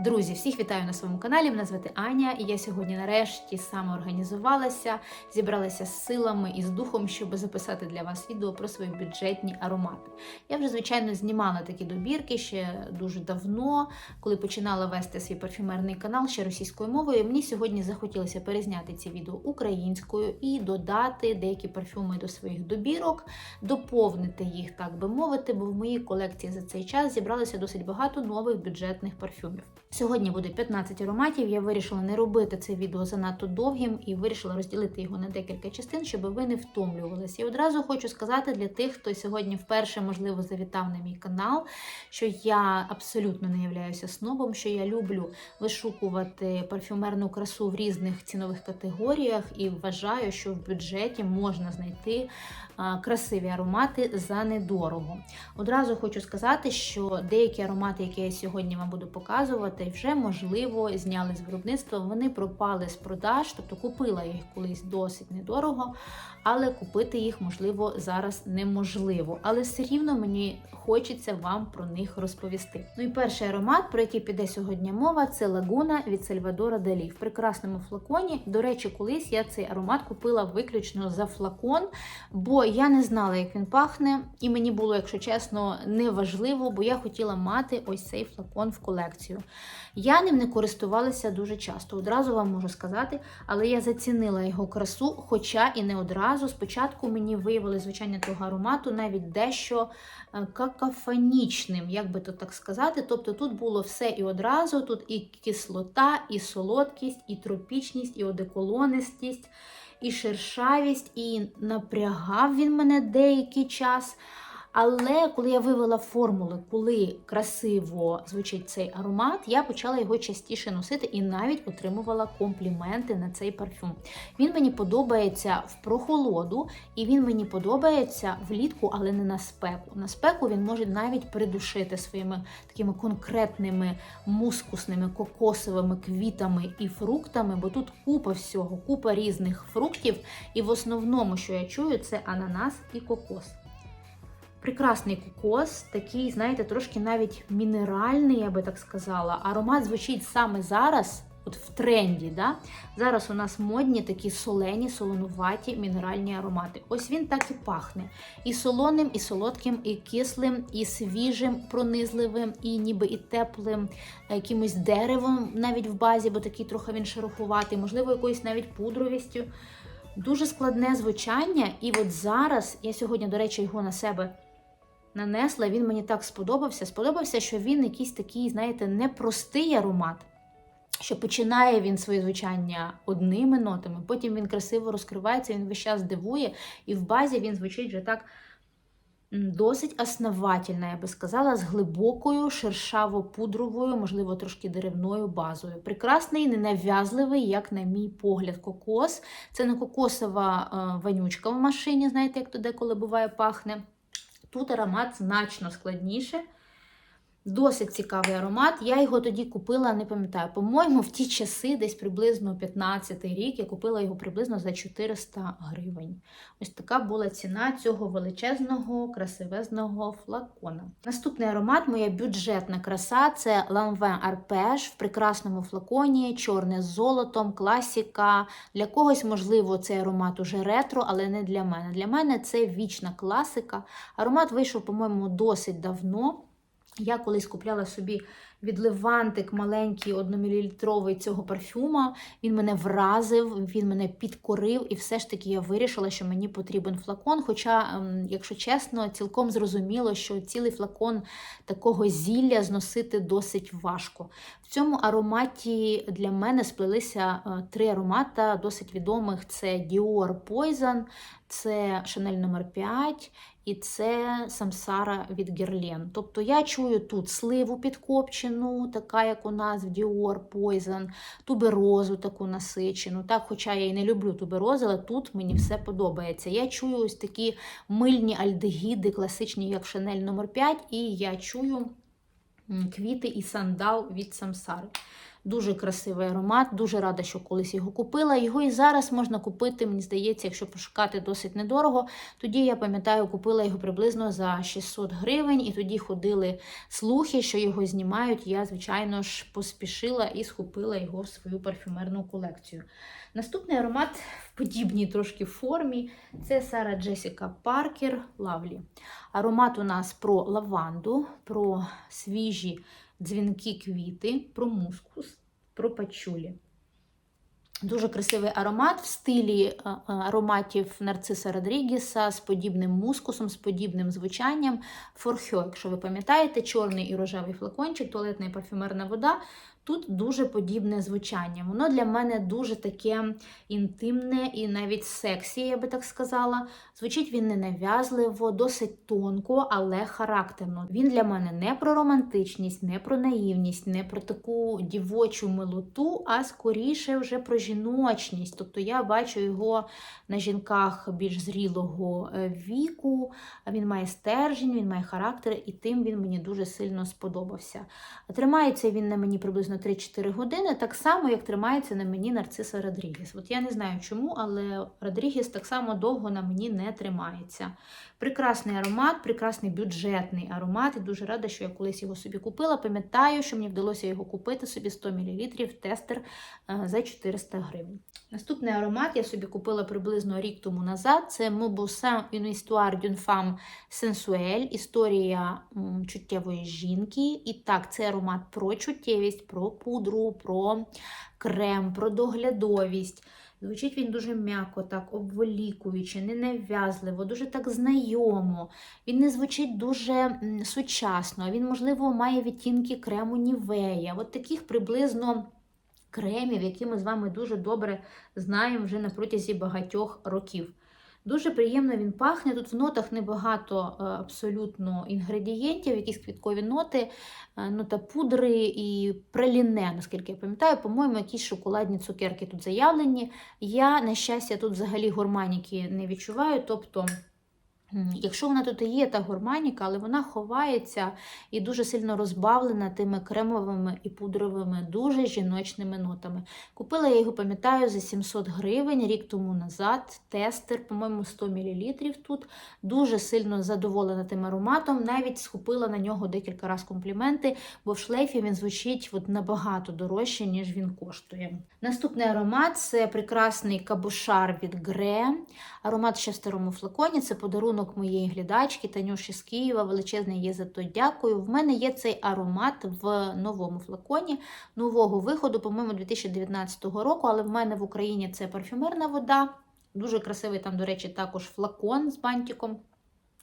Друзі, всіх вітаю на своєму каналі. Мене звати Аня, і я сьогодні нарешті самоорганізувалася, зібралася з силами і з духом, щоб записати для вас відео про свої бюджетні аромати. Я вже, звичайно, знімала такі добірки ще дуже давно, коли починала вести свій парфюмерний канал ще російською мовою. Мені сьогодні захотілося перезняти ці відео українською і додати деякі парфюми до своїх добірок, доповнити їх, так би мовити, бо в моїй колекції за цей час зібралося досить багато нових бюджетних парфюмів. Сьогодні буде 15 ароматів. Я вирішила не робити це відео занадто довгим і вирішила розділити його на декілька частин, щоб ви не втомлювалися. І одразу хочу сказати для тих, хто сьогодні вперше, можливо, завітав на мій канал, що я абсолютно не являюся снобом, що я люблю вишукувати парфюмерну красу в різних цінових категоріях і вважаю, що в бюджеті можна знайти красиві аромати за недорого. Одразу хочу сказати, що деякі аромати, які я сьогодні вам буду показувати, вже можливо зняли з виробництва. Вони пропали з продаж, тобто купила їх колись досить недорого, але купити їх можливо зараз неможливо. Але все рівно мені хочеться вам про них розповісти. Ну і перший аромат, про який піде сьогодні мова, це лагуна від Сальвадора Далі в прекрасному флаконі. До речі, колись я цей аромат купила виключно за флакон, бо я не знала, як він пахне, і мені було, якщо чесно, неважливо, бо я хотіла мати ось цей флакон в колекцію. Я ним не користувалася дуже часто, одразу вам можу сказати, але я зацінила його красу, хоча і не одразу. Спочатку мені виявили звучання того аромату навіть дещо е, какафонічним, як би то так сказати. Тобто тут було все і одразу, тут і кислота, і солодкість, і тропічність, і одеколонистість, і шершавість, і напрягав він мене деякий час. Але коли я вивела формули, коли красиво звучить цей аромат, я почала його частіше носити і навіть отримувала компліменти на цей парфюм. Він мені подобається в прохолоду, і він мені подобається влітку, але не на спеку. На спеку він може навіть придушити своїми такими конкретними мускусними кокосовими квітами і фруктами, бо тут купа всього, купа різних фруктів. І в основному, що я чую, це ананас і кокос. Прекрасний кокос, такий, знаєте, трошки навіть мінеральний, я би так сказала. Аромат звучить саме зараз, от в тренді. Да? Зараз у нас модні такі солені, солонуваті мінеральні аромати. Ось він так і пахне. І солоним, і солодким, і кислим, і свіжим, пронизливим, і ніби і теплим, е, якимось деревом навіть в базі, бо такий трохи він шерохуватий, можливо, якоюсь навіть пудровістю. Дуже складне звучання, і от зараз я сьогодні, до речі, його на себе нанесла. Він мені так сподобався. Сподобався, що він якийсь такий, знаєте, непростий аромат. Що починає він своє звучання одними нотами, потім він красиво розкривається, він весь час дивує, і в базі він звучить вже так досить основательно, я би сказала, з глибокою, шершаво-пудровою, можливо, трошки деревною базою. Прекрасний, ненав'язливий, як на мій погляд, кокос. Це не кокосова е, вонючка в машині, знаєте, як то деколи буває пахне. Тут аромат значно складніше. Досить цікавий аромат. Я його тоді купила, не пам'ятаю, по-моєму, в ті часи, десь приблизно 15-й рік, я купила його приблизно за 400 гривень. Ось така була ціна цього величезного, красивезного флакона. Наступний аромат, моя бюджетна краса це Lanvin Arpège в прекрасному флаконі, чорне з золотом, класіка. Для когось, можливо, цей аромат уже ретро, але не для мене. Для мене це вічна класика. Аромат вийшов, по-моєму, досить давно. Я колись купляла собі відливантик маленький 1-мл цього парфюма. Він мене вразив, він мене підкорив, і все ж таки я вирішила, що мені потрібен флакон. Хоча, ем, якщо чесно, цілком зрозуміло, що цілий флакон такого зілля зносити досить важко. В цьому ароматі для мене сплелися е, три аромата досить відомих: це Dior Poison, це Chanel номер 5 і це самсара від Герлен. Тобто я чую тут сливу підкопчену, така як у нас в Dior Poison, туберозу таку насичену. Так, Хоча я і не люблю туберозу, але тут мені все подобається. Я чую ось такі мильні альдегіди, класичні, як Chanel номер 5 і я чую квіти і сандал від самсари. Дуже красивий аромат, дуже рада, що колись його купила. Його і зараз можна купити, мені здається, якщо пошукати досить недорого. Тоді я пам'ятаю, купила його приблизно за 600 гривень, і тоді ходили слухи, що його знімають. Я, звичайно ж, поспішила і схопила його в свою парфюмерну колекцію. Наступний аромат в подібній трошки формі це Сара Джесіка Паркер Лавлі. Аромат у нас про лаванду, про свіжі дзвінки квіти, про мускус, про пачулі. Дуже красивий аромат в стилі е, е, ароматів Нарциса Родрігіса з подібним мускусом, з подібним звучанням. Форхьо, якщо ви пам'ятаєте, чорний і рожевий флакончик, туалетна і парфюмерна вода. Тут дуже подібне звучання. Воно для мене дуже таке інтимне і навіть сексі, я би так сказала. Звучить він не нав'язливо, досить тонко, але характерно. Він для мене не про романтичність, не про наївність, не про таку дівочу милоту, а скоріше вже про жіночність. Тобто я бачу його на жінках більш зрілого е, віку. Він має стержень, він має характер, і тим він мені дуже сильно сподобався. Тримається він на мені приблизно 3-4 години, так само, як тримається на мені нарциса Родрігіс. От я не знаю чому, але Родрігіс так само довго на мені не тримається. Прекрасний аромат, прекрасний бюджетний аромат. І дуже рада, що я колись його собі купила. Пам'ятаю, що мені вдалося його купити собі 100 мл тестер е, за 400 гривень. Наступний аромат я собі купила приблизно рік тому назад. Це Mauboussin Une histoire d'une femme історія чуттєвої жінки. І так, це аромат про чуттєвість, про пудру, про крем, про доглядовість. Звучить він дуже м'яко, так обволікуючи, ненав'язливо, дуже так знайомо. Він не звучить дуже сучасно. Він, можливо, має відтінки крему Нівея. От таких приблизно кремів, які ми з вами дуже добре знаємо вже на протязі багатьох років. Дуже приємно він пахне. Тут в нотах небагато е, абсолютно інгредієнтів, якісь квіткові ноти, е, нота пудри і праліне, наскільки я пам'ятаю, по-моєму, якісь шоколадні цукерки тут заявлені. Я, на щастя, тут взагалі гурманіки не відчуваю. тобто... Якщо вона тут і є, та гурманіка, але вона ховається і дуже сильно розбавлена тими кремовими і пудровими, дуже жіночними нотами. Купила я його, пам'ятаю, за 700 гривень рік тому назад. Тестер, по-моєму, 100 мл тут. Дуже сильно задоволена тим ароматом. Навіть схопила на нього декілька разів компліменти, бо в шлейфі він звучить от набагато дорожче, ніж він коштує. Наступний аромат це прекрасний кабушар від Гре. Аромат ще в старому флаконі. Це подарунок моєї глядачки Танюші з Києва. Величезне є за то дякую. В мене є цей аромат в новому флаконі, нового виходу, по-моєму, 2019 року, але в мене в Україні це парфюмерна вода. Дуже красивий там, до речі, також флакон з бантиком.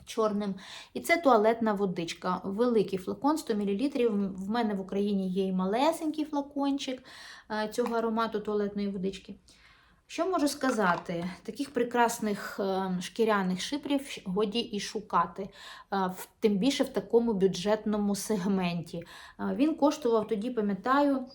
Чорним. І це туалетна водичка. Великий флакон 100 мл. В мене в Україні є і малесенький флакончик е, цього аромату туалетної водички. Що можу сказати? Таких прекрасних е, шкіряних шипрів годі і шукати, е, тим більше в такому бюджетному сегменті. Е, Він коштував тоді, пам'ятаю,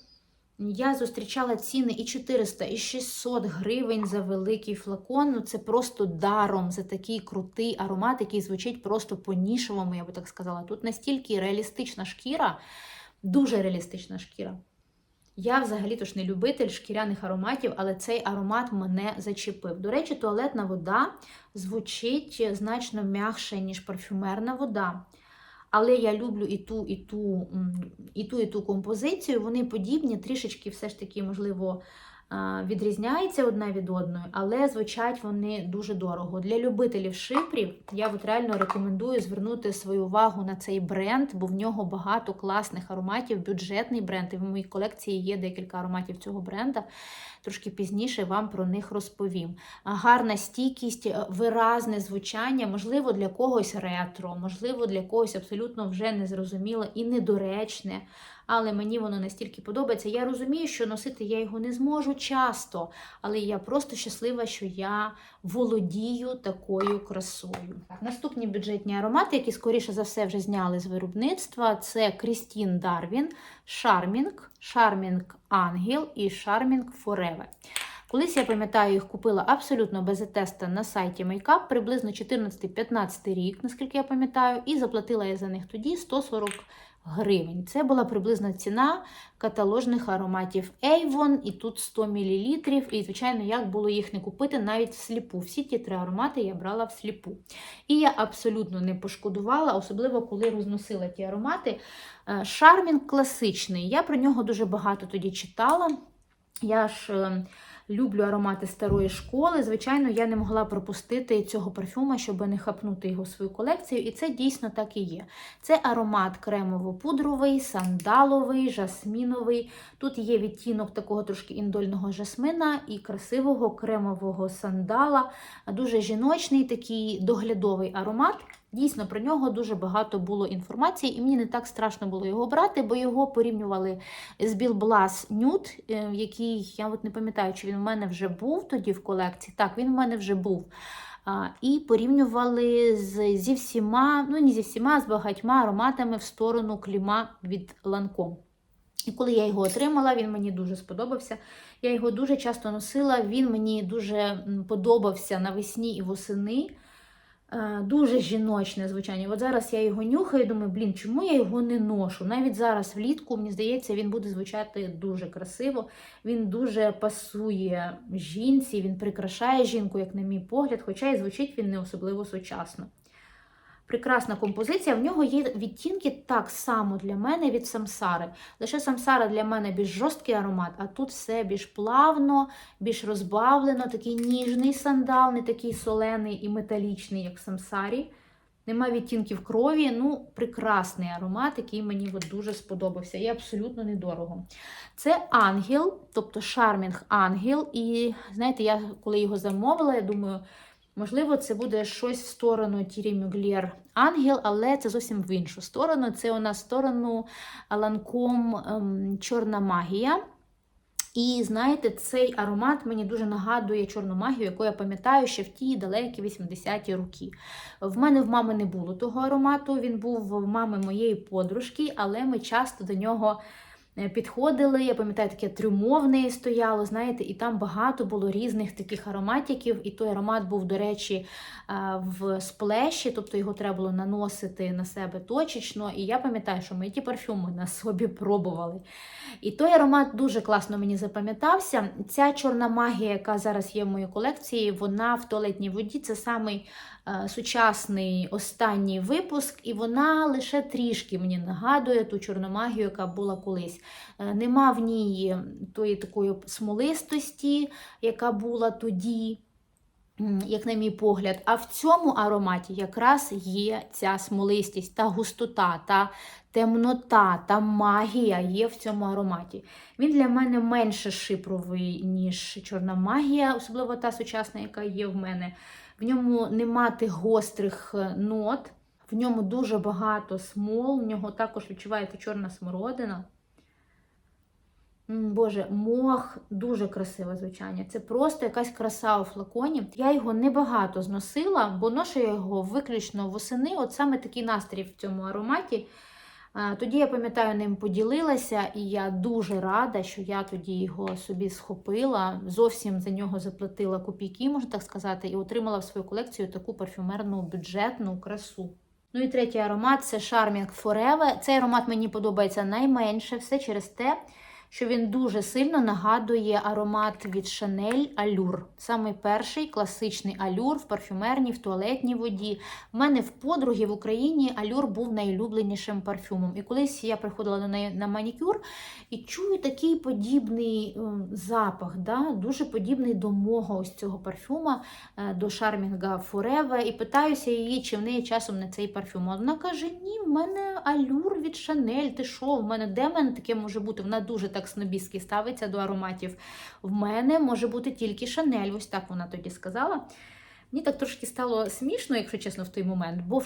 я зустрічала ціни і 400, і 600 гривень за великий флакон. Ну це просто даром за такий крутий аромат, який звучить просто по-нішовому, я би так сказала. Тут настільки реалістична шкіра, дуже реалістична шкіра. Я взагалі-то ж не любитель шкіряних ароматів, але цей аромат мене зачепив. До речі, туалетна вода звучить значно м'якше, ніж парфюмерна вода. Але я люблю і ту, і ту, і ту, і ту композицію. Вони подібні, трішечки все ж таки, можливо, а, відрізняються одна від одної, але звучать вони дуже дорого. Для любителів шипрів я от реально рекомендую звернути свою увагу на цей бренд, бо в нього багато класних ароматів, бюджетний бренд. І в моїй колекції є декілька ароматів цього бренда. Трошки пізніше вам про них розповім. Гарна стійкість, е, виразне звучання, можливо, для когось ретро, можливо, для когось абсолютно вже незрозуміле і недоречне. Але мені воно настільки подобається. Я розумію, що носити я його не зможу часто, але я просто щаслива, що я володію такою красою. Наступні бюджетні аромати, які скоріше за все вже зняли з виробництва, це Крістін Дарвін, Шармінг, Шармінг Ангел і Шармінг Forever. Колись я пам'ятаю, їх купила абсолютно без теста на сайті Makeup, приблизно 14-15 рік, наскільки я пам'ятаю, і заплатила я за них тоді 140 гривень. Це була приблизна ціна каталожних ароматів Avon, і тут 100 мл. І, звичайно, як було їх не купити навіть всліпу. Всі ті три аромати я брала всліпу. І я абсолютно не пошкодувала, особливо коли розносила ті аромати. Шармінг класичний. Я про нього дуже багато тоді читала. Я ж е, люблю аромати старої школи. Звичайно, я не могла пропустити цього парфюма, щоб не хапнути його в свою колекцію. І це дійсно так і є. Це аромат кремово-пудровий, сандаловий, жасміновий. Тут є відтінок такого трошки індольного жасмина і красивого кремового сандала. Дуже жіночний, такий доглядовий аромат. Дійсно, про нього дуже багато було інформації, і мені не так страшно було його брати, бо його порівнювали з Білблас Nude, е, який я от не пам'ятаю, чи він в мене вже був тоді в колекції. Так, він в мене вже був. І порівнювали з, зі всіма, ну не зі всіма, а з багатьма ароматами в сторону кліма від Lancome. І коли я його отримала, він мені дуже сподобався. Я його дуже часто носила, він мені дуже подобався навесні і восени. Е, Дуже жіночне звучання. От зараз я його нюхаю думаю, блін, чому я його не ношу? Навіть зараз влітку, мені здається, він буде звучати дуже красиво. Він дуже пасує жінці, він прикрашає жінку, як на мій погляд, хоча і звучить він не особливо сучасно. Прекрасна композиція. В нього є відтінки так само для мене від самсари. Лише самсара для мене більш жорсткий аромат, а тут все більш плавно, більш розбавлено, такий ніжний сандал, не такий солений і металічний, як в самсарі. Нема відтінків крові. Ну, прекрасний аромат, який мені от дуже сподобався. І абсолютно недорого. Це ангел, тобто шармінг ангел. І знаєте, я коли його замовила, я думаю. Можливо, це буде щось в сторону Тірі Мюглєр Ангел, але це зовсім в іншу сторону. Це у нас сторону Ланком ем, Чорна магія. І знаєте, цей аромат мені дуже нагадує чорну магію, яку я пам'ятаю ще в ті далекі 80-ті роки. В мене в мами не було того аромату, він був в мами моєї подружки, але ми часто до нього. Е, підходили. Я пам'ятаю, таке трюмо в неї стояло, знаєте, і там багато було різних таких ароматиків. І той аромат був, до речі, е, в сплеші, тобто його треба було наносити на себе точечно. І я пам'ятаю, що ми ті парфюми на собі пробували. І той аромат дуже класно мені запам'ятався. Ця чорна магія, яка зараз є в моїй колекції, вона в туалетній воді це самий сучасний останній випуск, і вона лише трішки мені нагадує ту чорну магію, яка була колись. Е, нема в ній тої такої смолистості, яка була тоді. Як на мій погляд, а в цьому ароматі якраз є ця смолистість, та густота, та темнота, та магія є в цьому ароматі. Він для мене менше шипровий, ніж чорна магія, особливо та сучасна, яка є в мене. В ньому нема тих гострих е, нот, в ньому дуже багато смол, в нього також відчувається чорна смородина. Боже, мох дуже красиве звучання. Це просто якась краса у флаконі. Я його небагато зносила, бо ношу я його виключно восени. От саме такий настрій в цьому ароматі. Тоді я пам'ятаю, ним поділилася, і я дуже рада, що я тоді його собі схопила. Зовсім за нього заплатила копійки, можна так сказати, і отримала в свою колекцію таку парфюмерну бюджетну красу. Ну і третій аромат це Charming Forever. Цей аромат мені подобається найменше, все через те що він дуже сильно нагадує аромат від Chanel Allure. Саме перший класичний алюр в парфюмерній, в туалетній воді. У мене в подруги в Україні алюр був найлюбленішим парфюмом. І колись я приходила до неї на манікюр і чую такий подібний ем, запах, да? дуже подібний до мого ось цього парфюма, е, до Шармінга Forever. І питаюся її, чи в неї часом не цей парфюм. Вона каже: Ні, в мене алюр від Chanel, Ти що? В мене де в мене таке може бути? Вона дуже так снобістськи ставиться до ароматів. В мене може бути тільки Шанель. Ось так вона тоді сказала. Мені так трошки стало смішно, якщо чесно, в той момент, бо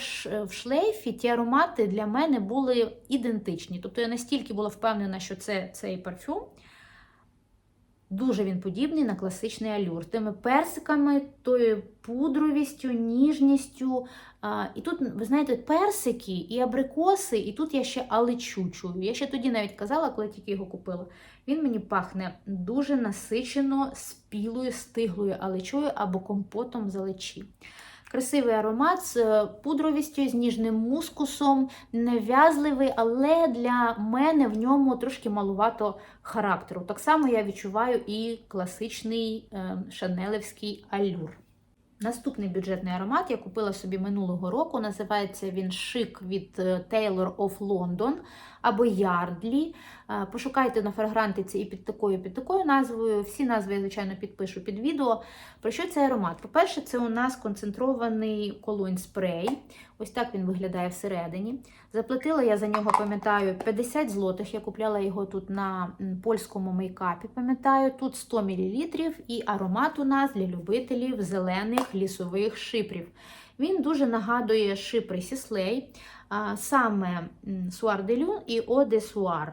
в шлейфі ті аромати для мене були ідентичні. Тобто я настільки була впевнена, що це цей парфюм. Дуже він подібний на класичний алюр. Тими персиками, тою пудровістю, ніжністю. А, І тут, ви знаєте, персики і абрикоси, і тут я ще алечу чую. Я ще тоді навіть казала, коли тільки його купила. Він мені пахне дуже насичено спілою, стиглою алечою або компотом з алечі. Красивий аромат з е, пудровістю, з ніжним мускусом, нев'язливий, але для мене в ньому трошки малувато характеру. Так само я відчуваю і класичний е, шанелевський алюр. Наступний бюджетний аромат я купила собі минулого року. Називається він шик від е, Taylor of London або Yardley. Е, Пошукайте на фрагрантиці і під такою, під такою назвою. Всі назви я, звичайно, підпишу під відео. Про що цей аромат? По-перше, це у нас концентрований колонь спрей. Ось так він виглядає всередині. Заплатила я за нього, пам'ятаю, 50 злотих. Я купляла його тут на польському мейкапі. Пам'ятаю, тут 100 мл і аромат у нас для любителів зелених лісових шипрів. Він дуже нагадує шипри Сіслей, саме Суар де Люн і Оде Суар.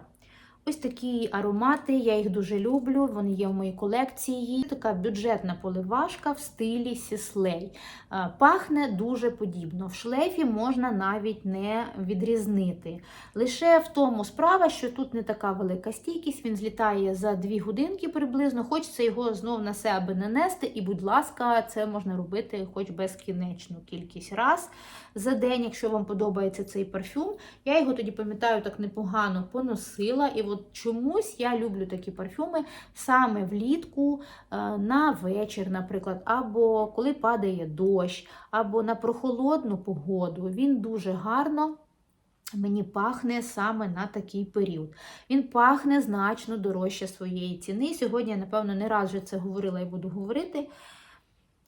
Ось такі аромати, я їх дуже люблю. Вони є в моїй колекції. Така бюджетна поливашка в стилі сіслей. Е, Пахне дуже подібно. В шлейфі можна навіть не відрізнити. Лише в тому справа, що тут не така велика стійкість, він злітає за 2 годинки приблизно. Хочеться його знов на себе нанести, і, будь ласка, це можна робити хоч безкінечну кількість раз за день, якщо вам подобається цей парфюм. Я його тоді пам'ятаю так непогано поносила. І от чомусь я люблю такі парфюми саме влітку е, на вечір, наприклад, або коли падає дощ, або на прохолодну погоду. Він дуже гарно. Мені пахне саме на такий період. Він пахне значно дорожче своєї ціни. Сьогодні я, напевно, не раз вже це говорила і буду говорити.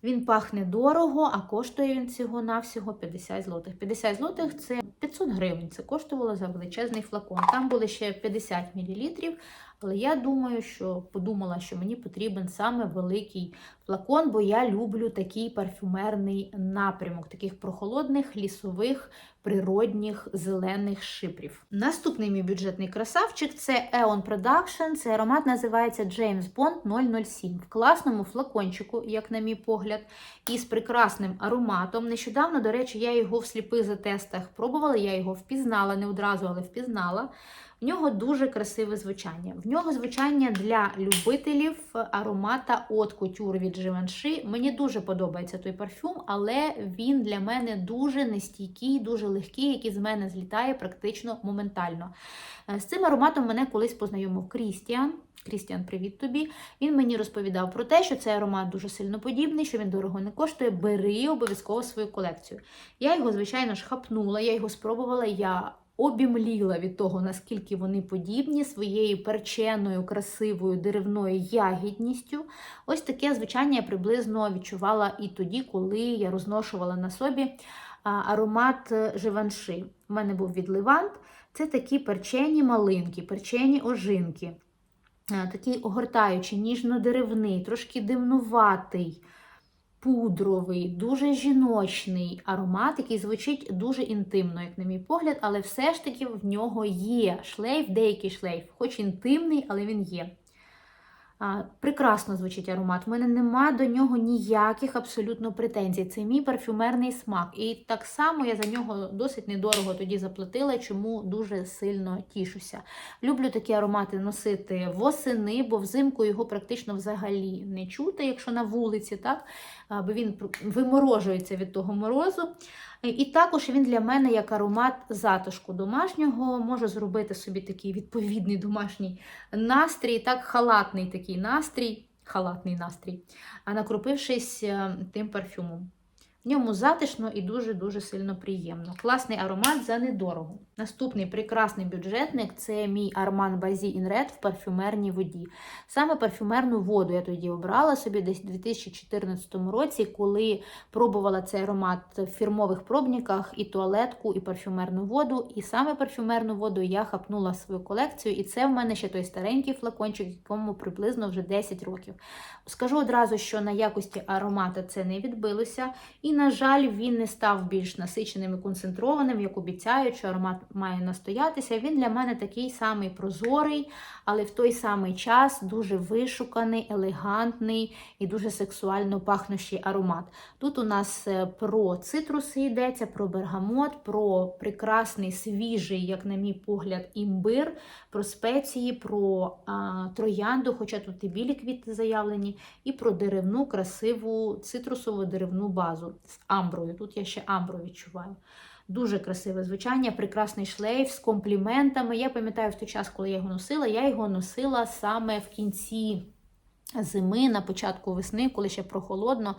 Він пахне дорого, а коштує він всього-навсього 50 злотих. 50 злотих це 500 гривень. Це коштувало за величезний флакон. Там були ще 50 мл, але я думаю, що подумала, що мені потрібен саме великий флакон, бо я люблю такий парфюмерний напрямок, таких прохолодних, лісових, природних, зелених шипрів. Наступний мій бюджетний красавчик це Eon Production. Цей аромат називається James Bond 007 в класному флакончику, як на мій погляд, і з прекрасним ароматом. Нещодавно, до речі, я його в сліпих затестах пробувала, я його впізнала, не одразу, але впізнала. В нього дуже красиве звучання. В нього звучання для любителів аромата от Couture від Givenchy. Мені дуже подобається той парфюм, але він для мене дуже нестійкий, дуже легкий, який з мене злітає практично моментально. Е, З цим ароматом мене колись познайомив Крістіан. Крістіан, привіт тобі. Він мені розповідав про те, що цей аромат дуже сильно подібний, що він дорого не коштує. Бери обов'язково свою колекцію. Я його, звичайно ж, хапнула, я його спробувала. Я обімліла від того, наскільки вони подібні своєю перченою, красивою деревною ягідністю. Ось таке звучання я приблизно відчувала і тоді, коли я розношувала на собі аромат Живанши. У мене був від Левант. Це такі перчені малинки, перчені ожинки. Такий огортаючий, ніжно-деревний, трошки димнуватий пудровий, дуже жіночний аромат, який звучить дуже інтимно, як на мій погляд, але все ж таки в нього є шлейф, деякий шлейф, хоч інтимний, але він є. Прекрасно звучить аромат. У мене нема до нього ніяких абсолютно претензій. Це мій парфюмерний смак. І так само я за нього досить недорого тоді заплатила, чому дуже сильно тішуся. Люблю такі аромати носити восени, бо взимку його практично взагалі не чути, якщо на вулиці, так? Бо він виморожується від того морозу. І також він для мене як аромат затишку домашнього. Можу зробити собі такий відповідний домашній настрій, так, халатний такий настрій, халатний настрій, а накропившись е, тим парфюмом. В ньому затишно і дуже-дуже сильно приємно. Класний аромат за недорого. Наступний прекрасний бюджетник це мій Bazi in Red в парфюмерній воді. Саме парфюмерну воду я тоді обрала собі десь у 2014 році, коли пробувала цей аромат в фірмових пробниках і туалетку, і парфюмерну воду. І саме парфюмерну воду я хапнула в свою колекцію, і це в мене ще той старенький флакончик, якому приблизно вже 10 років. Скажу одразу, що на якості аромата це не відбилося. І, на жаль, він не став більш насиченим і концентрованим, як обіцяють, що аромат має настоятися. Він для мене такий самий прозорий, але в той самий час дуже вишуканий, елегантний і дуже сексуально пахнущий аромат. Тут у нас е, про цитруси йдеться, про бергамот, про прекрасний свіжий, як на мій погляд, імбир, про спеції, про а, троянду, хоча тут і білі квіти заявлені, і про деревну, красиву цитрусову деревну базу з амброю. Тут я ще амбру відчуваю. Дуже красиве звучання, прекрасний шлейф з компліментами. Я пам'ятаю в той час, коли я його носила, я його носила саме в кінці. Зими на початку весни, коли ще прохолодно.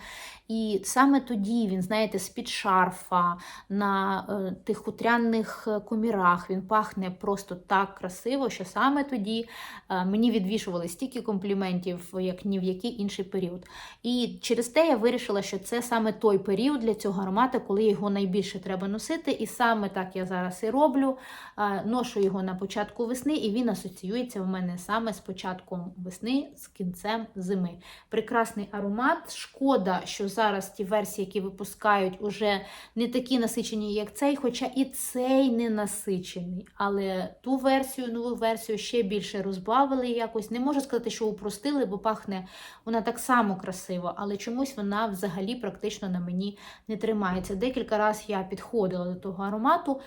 І саме тоді він, знаєте, з-під шарфа на е, тих хутряних комірах він пахне просто так красиво, що саме тоді е, мені відвішували стільки компліментів, як ні в який інший період. І через те я вирішила, що це саме той період для цього аромату, коли його найбільше треба носити. І саме так я зараз і роблю. Е, ношу його на початку весни, і він асоціюється в мене саме з початком весни, з кінцем зими. Прекрасний аромат. Шкода, що зараз ті версії, які випускають, уже не такі насичені, як цей, хоча і цей не насичений. Але ту версію, нову версію ще більше розбавили якось. Не можу сказати, що упростили, бо пахне вона так само красиво, але чомусь вона взагалі практично на мені не тримається. Декілька разів я підходила до того аромату.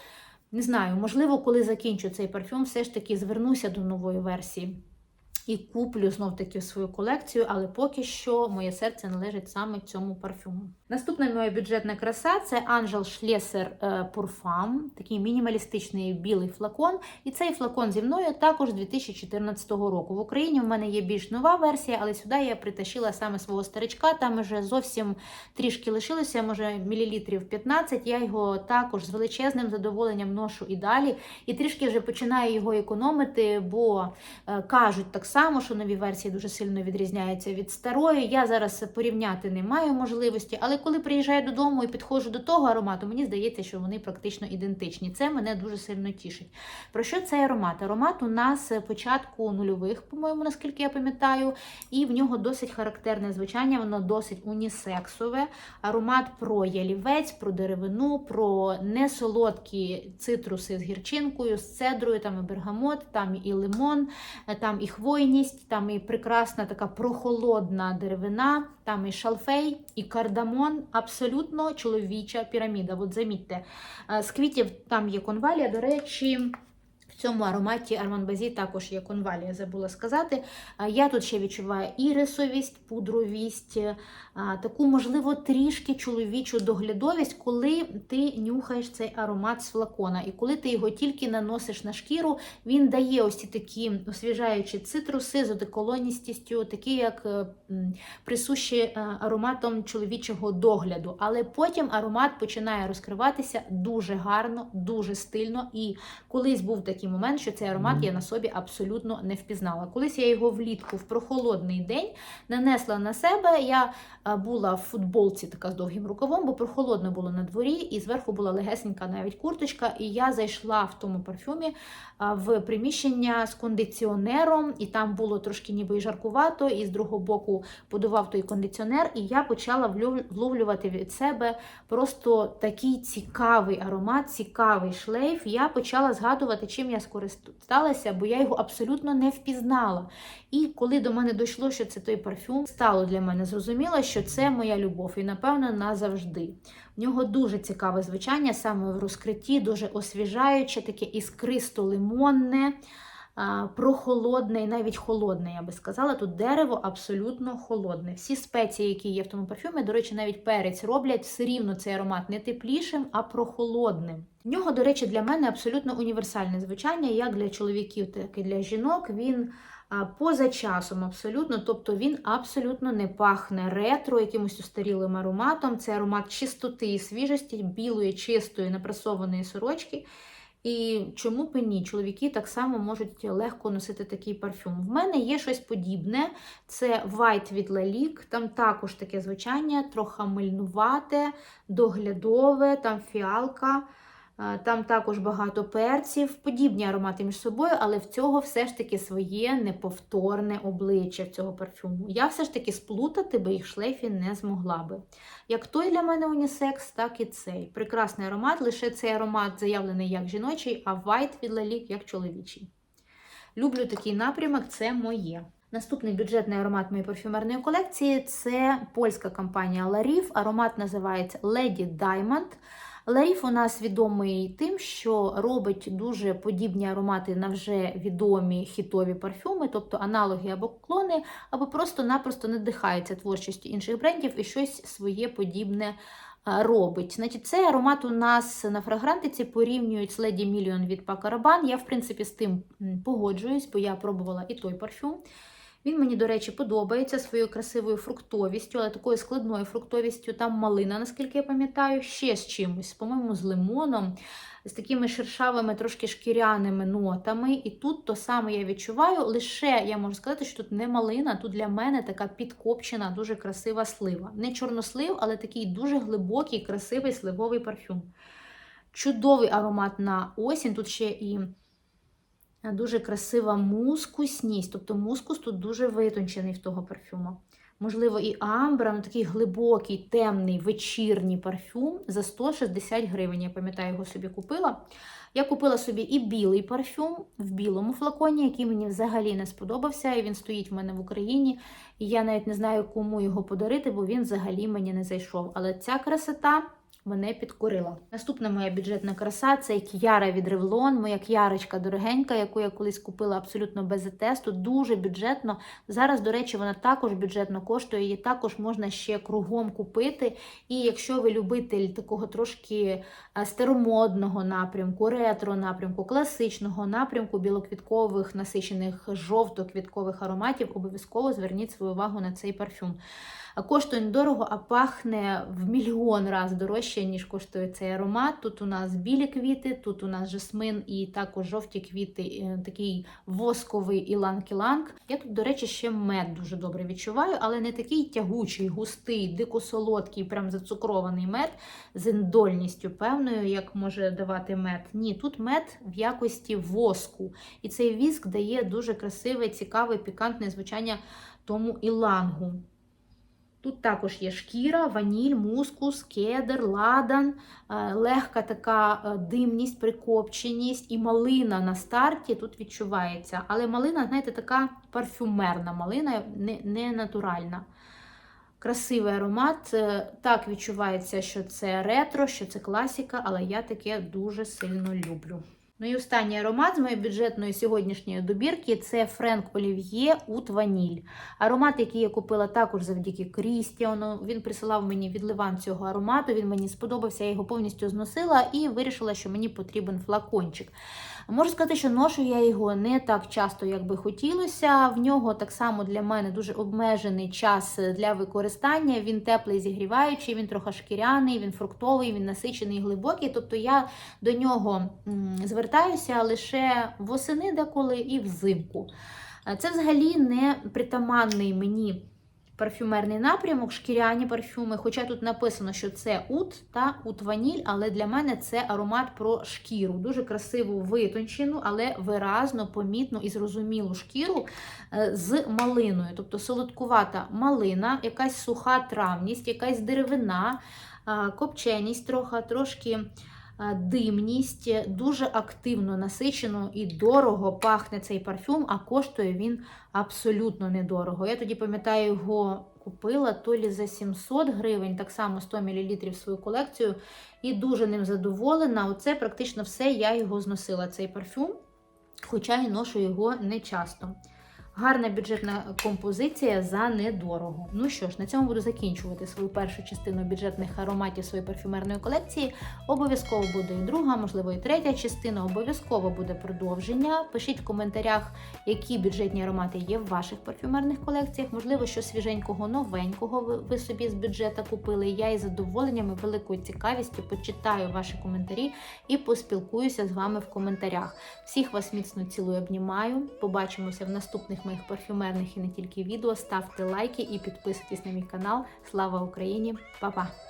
Не знаю, можливо, коли закінчу цей парфюм, все ж таки звернуся до нової версії і куплю знов таки свою колекцію, але поки що моє серце належить саме цьому парфюму. Наступна моя бюджетна краса це Angel Schlesser Parfum, такий мінімалістичний білий флакон. І цей флакон зі мною також з 2014 року. В Україні в мене є більш нова версія, але сюди я притащила саме свого старичка. Там вже зовсім трішки лишилося, може мілілітрів 15. Я його також з величезним задоволенням ношу і далі. І трішки вже починаю його економити, бо е, кажуть так що нові версії дуже сильно відрізняються від старої. Я зараз порівняти не маю можливості, але коли приїжджаю додому і підходжу до того аромату, мені здається, що вони практично ідентичні. Це мене дуже сильно тішить. Про що цей аромат? Аромат у нас початку нульових, по-моєму, наскільки я пам'ятаю, і в нього досить характерне звучання, воно досить унісексове. Аромат про ялівець, про деревину, про несолодкі цитруси з гірчинкою, з цедрою, там і бергамот, там і лимон, там і хвойність, там і прекрасна така прохолодна деревина, там і шалфей, і кардамон, абсолютно чоловіча піраміда. От замітьте, з квітів там є конвалія, до речі. Цьому ароматі Арман Базі також є конвалія, забула сказати. Я тут ще відчуваю ірисовість, пудровість, таку, можливо, трішки чоловічу доглядовість, коли ти нюхаєш цей аромат з флакона. І коли ти його тільки наносиш на шкіру, він дає ось ці такі освіжаючі цитруси з одеколоністістю, такі, як е, присущі е, ароматом чоловічого догляду. Але потім аромат починає розкриватися дуже гарно, дуже стильно. І колись був такий момент, що цей аромат я на собі абсолютно не впізнала. Колись я його влітку в прохолодний день нанесла на себе. Я була в футболці така з довгим рукавом, бо прохолодно було на дворі, і зверху була легесенька навіть курточка. І я зайшла в тому парфюмі в приміщення з кондиціонером, і там було трошки ніби і жаркувато, і з другого боку подував той кондиціонер, і я почала вловлювати від себе просто такий цікавий аромат, цікавий шлейф. Я почала згадувати, чим я скористалася, бо я його абсолютно не впізнала. І коли до мене дійшло, що це той парфюм, стало для мене зрозуміло, що це моя любов, і, напевно, назавжди. В нього дуже цікаве звучання, саме в розкритті, дуже освіжаюче, таке іскристо-лимонне, прохолодне і навіть холодне, я би сказала. Тут дерево абсолютно холодне. Всі спеції, які є в тому парфюмі, до речі, навіть перець роблять все рівно цей аромат не теплішим, а прохолодним. В нього, до речі, для мене абсолютно універсальне звучання, як для чоловіків, так і для жінок. Він поза часом абсолютно, тобто він абсолютно не пахне ретро, якимось устарілим ароматом. Це аромат чистоти і свіжості, білої, чистої, напресованої сорочки. І чому б ні? Чоловіки так само можуть легко носити такий парфюм. В мене є щось подібне. Це White від Lalique, Там також таке звучання, трохи мильнувате, доглядове, там фіалка. Там також багато перців, подібні аромати між собою, але в цього все ж таки своє неповторне обличчя цього парфюму. Я все ж таки сплутати би їх шлейфі не змогла би. Як той для мене унісекс, так і цей. Прекрасний аромат, лише цей аромат заявлений як жіночий, а White від Lalique як чоловічий. Люблю такий напрямок, це моє. Наступний бюджетний аромат моєї парфюмерної колекції це польська компанія Larif. Аромат називається Lady Diamond. Larif у нас відомий тим, що робить дуже подібні аромати на вже відомі хітові парфюми, тобто аналоги або клони, або просто-напросто надихається творчістю інших брендів і щось своє подібне робить. Значить, Цей аромат у нас на фрагрантиці порівнюють з Lady Million від Rabanne. Я, в принципі, з тим погоджуюсь, бо я пробувала і той парфюм. Він мені, до речі, подобається своєю красивою фруктовістю, але такою складною фруктовістю. Там малина, наскільки я пам'ятаю, ще з чимось, по-моєму, з лимоном, з такими шершавими, трошки шкіряними нотами. І тут то саме я відчуваю. Лише я можу сказати, що тут не малина, тут для мене така підкопчена, дуже красива слива. Не чорнослив, але такий дуже глибокий, красивий сливовий парфюм. Чудовий аромат на осінь. Тут ще і дуже красива мускусність, тобто мускус тут дуже витончений в того парфюма. Можливо, і амбра, ну такий глибокий, темний вечірній парфюм за 160 гривень. Я пам'ятаю, його собі купила. Я купила собі і білий парфюм в білому флаконі, який мені взагалі не сподобався. І він стоїть в мене в Україні. І я навіть не знаю, кому його подарити, бо він взагалі мені не зайшов. Але ця красота мене підкорила. Наступна моя бюджетна краса це к'яра від Revlon, моя к'ярочка дорогенька, яку я колись купила абсолютно без тесту. Дуже бюджетно. Зараз, до речі, вона також бюджетно коштує, її також можна ще кругом купити. І якщо ви любитель такого трошки е, старомодного напрямку, ретро напрямку, класичного напрямку білоквіткових, насичених жовто-квіткових ароматів, обов'язково зверніть свою увагу на цей парфюм. Коштує недорого, а пахне в мільйон раз дорожче, ніж коштує цей аромат. Тут у нас білі квіти, тут у нас жасмин і також жовті квіти, е, такий восковий іланг-іланг. Я тут, до речі, ще мед дуже добре відчуваю, але не такий тягучий, густий, дико-солодкий, прям зацукрований мед з індольністю певною, як може давати мед. Ні, тут мед в якості воску. І цей віск дає дуже красиве, цікаве, пікантне звучання тому ілангу. Тут також є шкіра, ваніль, мускус, кедр, ладан, е, легка така е, димність, прикопченість і малина на старті тут відчувається. Але малина, знаєте, така парфюмерна малина, не, натуральна. Красивий аромат. Е, Так відчувається, що це ретро, що це класіка, але я таке дуже сильно люблю. Ну і останній аромат з моєї бюджетної сьогоднішньої добірки це Френк Олів'є Ут Ваніль. Аромат, який я купила також завдяки Крістіану. Він присилав мені відливан цього аромату. Він мені сподобався, я його повністю зносила і вирішила, що мені потрібен флакончик. Можу сказати, що ношу я його не так часто, як би хотілося. В нього так само для мене дуже обмежений час для використання. Він теплий, зігріваючий, він трохи шкіряний, він фруктовий, він насичений, глибокий. Тобто я до нього звертаюся лише восени деколи і взимку. Це взагалі не притаманний мені парфюмерний напрямок, шкіряні парфюми. Хоча тут написано, що це ут та ут ваніль, але для мене це аромат про шкіру. Дуже красиву витончену, але виразно, помітну і зрозумілу шкіру з малиною. Тобто солодкувата малина, якась суха травність, якась деревина, копченість, трохи, трошки. Димність, дуже активно насичено і дорого пахне цей парфюм, а коштує він абсолютно недорого. Я тоді пам'ятаю, його купила то лі за 700 гривень, так само 100 мл свою колекцію, і дуже ним задоволена. Оце практично все я його зносила, цей парфюм, хоча й ношу його не часто. Гарна бюджетна композиція за недорого. Ну що ж, на цьому буду закінчувати свою першу частину бюджетних ароматів своєї парфюмерної колекції. Обов'язково буде і друга, можливо, і третя частина. Обов'язково буде продовження. Пишіть в коментарях, які бюджетні аромати є в ваших парфюмерних колекціях. Можливо, що свіженького, новенького ви, собі з бюджета купили. Я із задоволенням і великою цікавістю почитаю ваші коментарі і поспілкуюся з вами в коментарях. Всіх вас міцно цілую, обнімаю. Побачимося в наступних моїх парфюмерних і не тільки відео. Ставте лайки і підписуйтесь на мій канал. Слава Україні! Па-па!